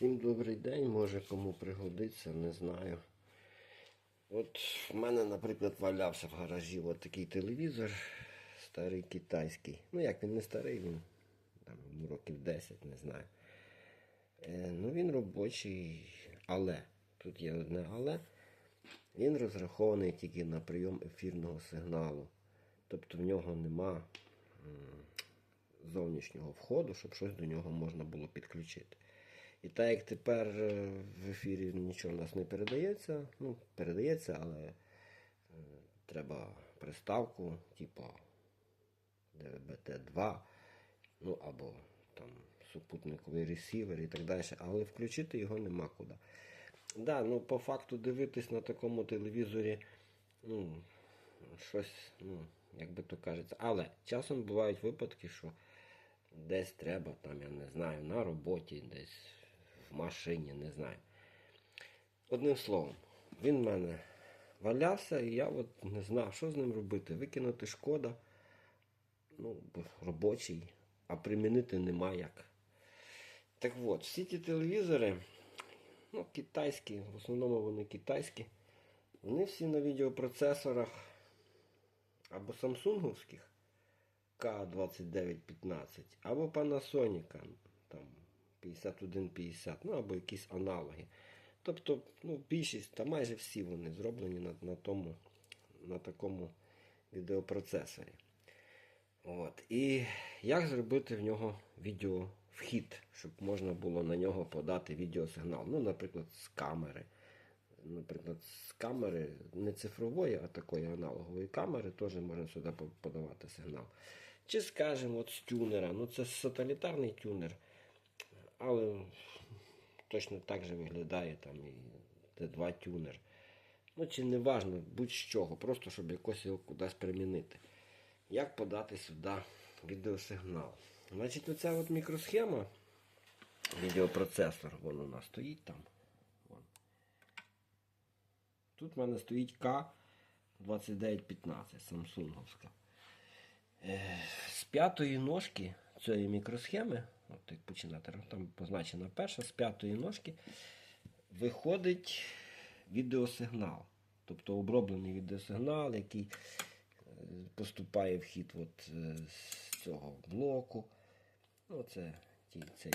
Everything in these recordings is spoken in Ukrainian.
Всім добрий день, може кому пригодиться, не знаю. От в мене, наприклад, валявся в гаражі от такий телевізор, старий китайський. Ну як він не старий, він там років 10, не знаю. Е, ну він робочий, але тут є одне але. Він розрахований тільки на прийом ефірного сигналу. Тобто в нього нема зовнішнього входу, щоб щось до нього можна було підключити. І так як тепер е, в ефірі нічого в нас не передається, ну, передається, але е, треба приставку, типу DVB-T2, ну або там супутниковий ресівер і так далі, але включити його нема куди. Да, ну по факту дивитись на такому телевізорі, ну, щось, ну, як би то кажеться. Але часом бувають випадки, що десь треба, там, я не знаю, на роботі, десь машині, не знаю. Одним словом, він в мене валявся, і я от не знав, що з ним робити. Викинути шкода, ну, робочий, а примінити нема як. Так от, всі ті телевізори, ну, китайські, в основному вони китайські, вони всі на відеопроцесорах або самсунговських К2915, або Panasonic 5150, ну або якісь аналоги. Тобто, ну, більшість, та майже всі вони зроблені на, на, тому, на такому відеопроцесорі. От. І як зробити в нього відеовхід, щоб можна було на нього подати відеосигнал. Ну, наприклад, з камери. Наприклад, з камери не цифрової, а такої аналогової камери теж можна сюди подавати сигнал. Чи скажімо, от з тюнера. Ну, це сателітарний тюнер, але точно так же виглядає там і Т2 тюнер. Ну, чи не важно, будь-чого, просто щоб якось його кудись примінити. Як подати сюди відеосигнал? Значить, оця от мікросхема, відеопроцесор, вон нас стоїть там. Вон. Тут в мене стоїть К2915 самсунговська. Е, З п'ятої ножки цієї мікросхеми, от як починати, там позначена перша, з п'ятої ножки виходить відеосигнал. Тобто оброблений відеосигнал, який е, поступає в хід от, е, з цього блоку. Ну, це ті, цей,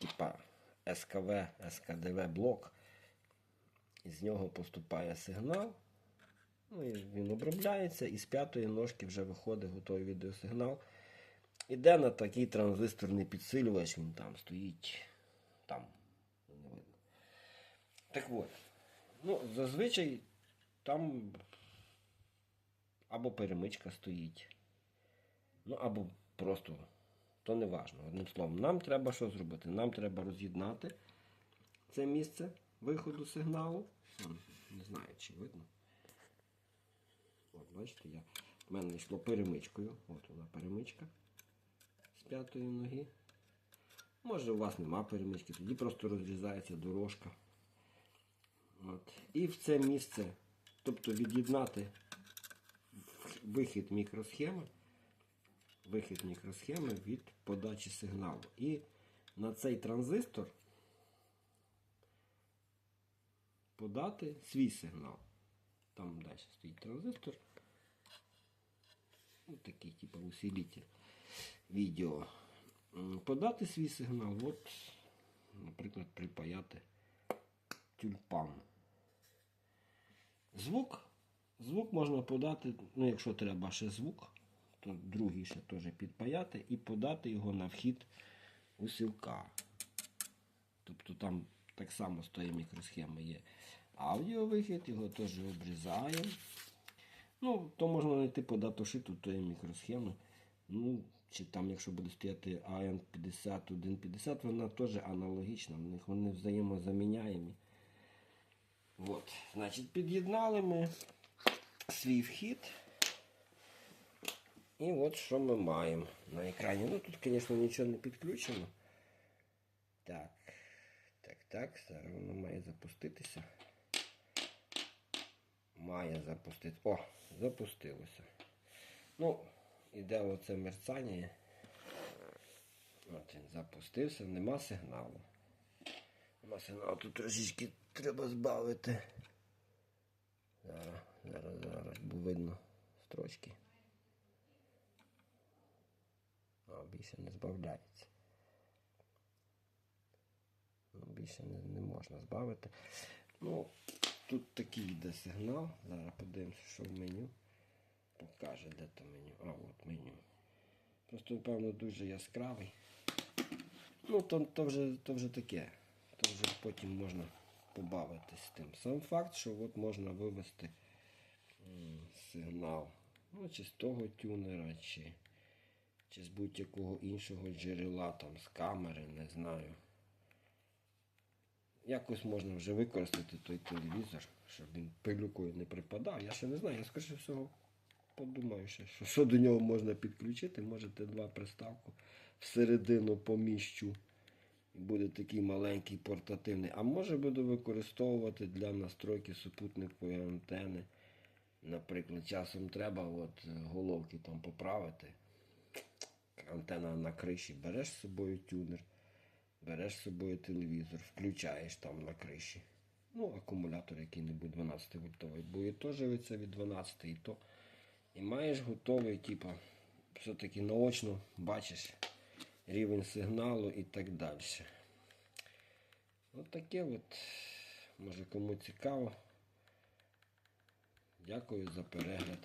типа СКВ, СКДВ блок. З нього поступає сигнал. Ну, і він обробляється, і з п'ятої ножки вже виходить готовий відеосигнал. Іде на такий транзисторний підсилювач, він там стоїть. Там. Не видно. Так от. Ну, зазвичай там або перемичка стоїть. Ну, або просто, то не важно. Одним словом, нам треба що зробити? Нам треба роз'єднати це місце виходу сигналу. Не знаю, чи видно. От, бачите, я, в мене йшло перемичкою. От вона перемичка з п'ятої ноги. Може у вас нема перемички, тоді просто розрізається дорожка. От. І в це місце, тобто від'єднати вихід мікросхеми, вихід мікросхеми від подачі сигналу. І на цей транзистор подати свій сигнал. Там далі стоїть транзистор. Ось такий, типу, усилитель відео. Подати свій сигнал. От, наприклад, припаяти тюльпан. Звук. Звук можна подати, ну якщо треба ще звук, то другий ще теж підпаяти і подати його на вхід усілка. Тобто там так само з тої мікросхеми є аудіовихід, його теж обрізаємо. Ну, то можна знайти по датошиту тої мікросхеми. Ну, чи там, якщо буде стояти AM5150, вона теж аналогічна, в них вони взаємозаміняємі. От, значить, під'єднали ми свій вхід. І от що ми маємо на екрані. Ну тут, звісно, нічого не підключено. Так, так, так, зараз воно має запуститися. Має запустити. О, запустилося. Ну, іде оце мерцання. От він запустився, нема сигналу. сигнал тут трошечки треба збавити. Зараз, зараз, зараз, бо видно строчки. А, більше не збавляється. Ну, більше не, не можна збавити. Ну, тут такий йде сигнал. Зараз подивимося, що в меню. Покаже, де то меню. Просто, напевно, дуже яскравий. Ну, то, то, вже, то вже таке. То вже потім можна побавитись з тим. Сам факт, що от можна вивести сигнал. Ну, чи з того тюнера, чи, чи з будь-якого іншого джерела, там, з камери, не знаю. Якось можна вже використати той телевізор, щоб він пилюкою не припадав. Я ще не знаю, я скоріше всього подумаю, що, що до нього можна підключити. Можете два приставку всередину поміщу. Буде такий маленький портативний. А може буду використовувати для настройки супутникової антени. Наприклад, часом треба от, е, головки там поправити. Антена на криші. Береш з собою тюнер, береш з собою телевізор, включаєш там на криші. Ну, акумулятор який-небудь 12 вольтовий, бо і то живиться від 12 і то. І маєш готовий, типу, все-таки наочно бачиш рівень сигналу і так далі. От таке от. Може кому цікаво. Дякую за перегляд.